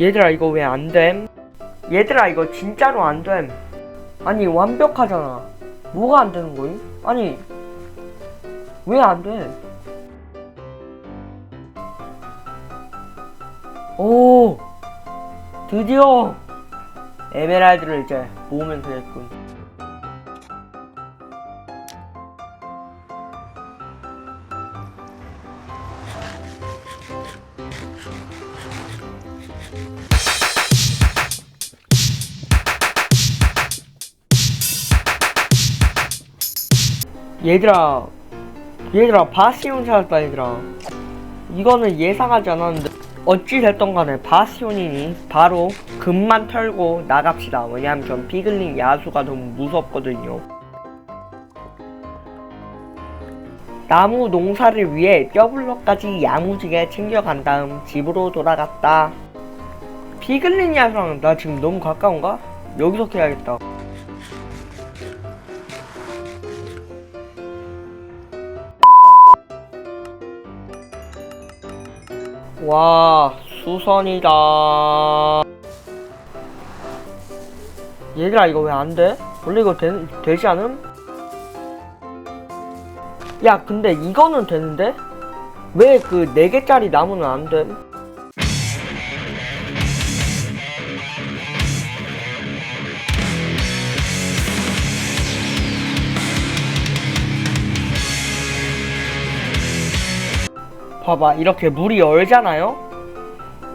얘들아 이거 왜 안 됨? 얘들아 이거 진짜로 안 됨. 아니 완벽하잖아. 뭐가 안 되는 거임? 아니 왜 안 돼? 오 드디어 에메랄드를 이제 모으면 되겠군. 얘들아 얘들아 바시온 찾았다 얘들아. 이거는 예상하지 않았는데 어찌 됐던 간에 바시온이니? 바로 금만 털고 나갑시다. 왜냐면 전 피글린 야수가 너무 무섭거든요. 나무 농사를 위해 뼈블럭까지 야무지게 챙겨간 다음 집으로 돌아갔다 피글린 야수랑 나 지금 너무 가까운가? 여기서 해야겠다 와 수선이다 얘들아 이거 왜 안돼? 원래 이거 되, 되지 않음? 야 근데 이거는 되는데? 왜 그 4개짜리 나무는 안 돼? 봐봐 이렇게 물이 얼잖아요?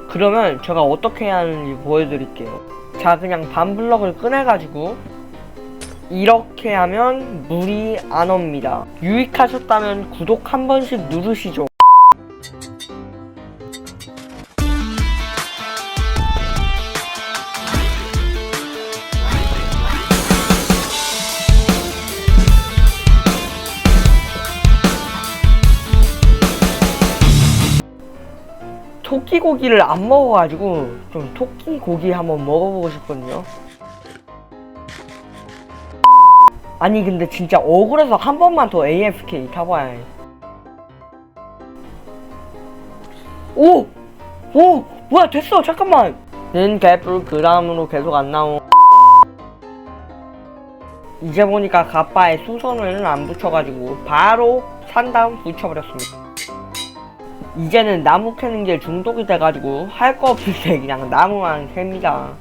그러면 제가 어떻게 해야 하는지 보여드릴게요. 자 그냥 반블럭을 꺼내가지고 이렇게 하면 물이 안 옵니다. 유익하셨다면 구독 한 번씩 누르시죠 토끼 고기를 안 먹어가지고 좀 토끼 고기 한번 먹어보고 싶거든요. 아니 근데 진짜 억울해서 한 번만 더 AFK 타봐야 해. 오! 오! 뭐야 됐어 잠깐만! 는 개뿔 그 다음으로 계속 안 나오. 이제 보니까 가빠에 수선을 안 붙여가지고 바로 산 다음 붙여버렸습니다. 이제는 나무 캐는 게 중독이 돼가지고 할 거 없을 때 그냥 나무만 캡니다.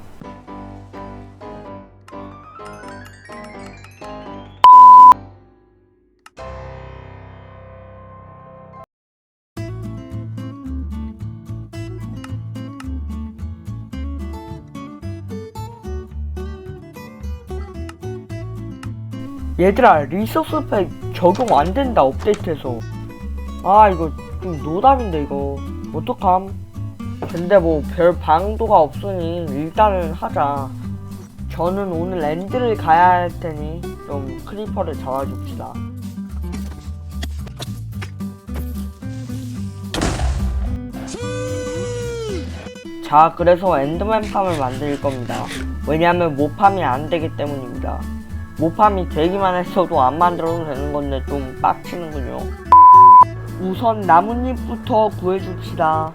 얘들아 리소스 팩 적용 안 된다 업데이트해서 아 이거 좀 노답인데 이거. 어떡함? 근데 뭐 별 방도가 없으니 일단은 하자. 저는 오늘 엔드를 가야 할 테니 좀 크리퍼를 잡아줍시다. 자 그래서 엔드맨 팜을 만들 겁니다. 왜냐하면 모팜이 안 되기 때문입니다. 모팜이 되기만 했어도 안 만들어도 되는 건데 좀 빡치는군요 우선 나뭇잎부터 구해줍시다.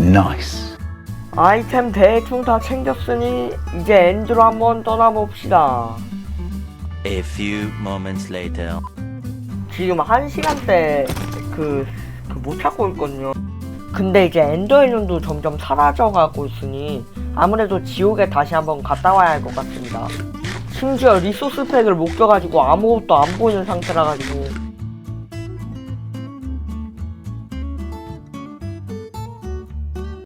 Nice. 아이템 대충 다 챙겼으니 이제 엔드로 한번 떠나봅시다. A few moments later. 지금 한 시간대 그, 그 못 찾고 있거든요. 근데 이제 엔더 일륜도 점점 사라져가고 있으니 아무래도 지옥에 다시 한번 갔다 와야 할 것 같습니다. 심지어 리소스 팩을 못 껴가지고 아무것도 안 보이는 상태라 가지고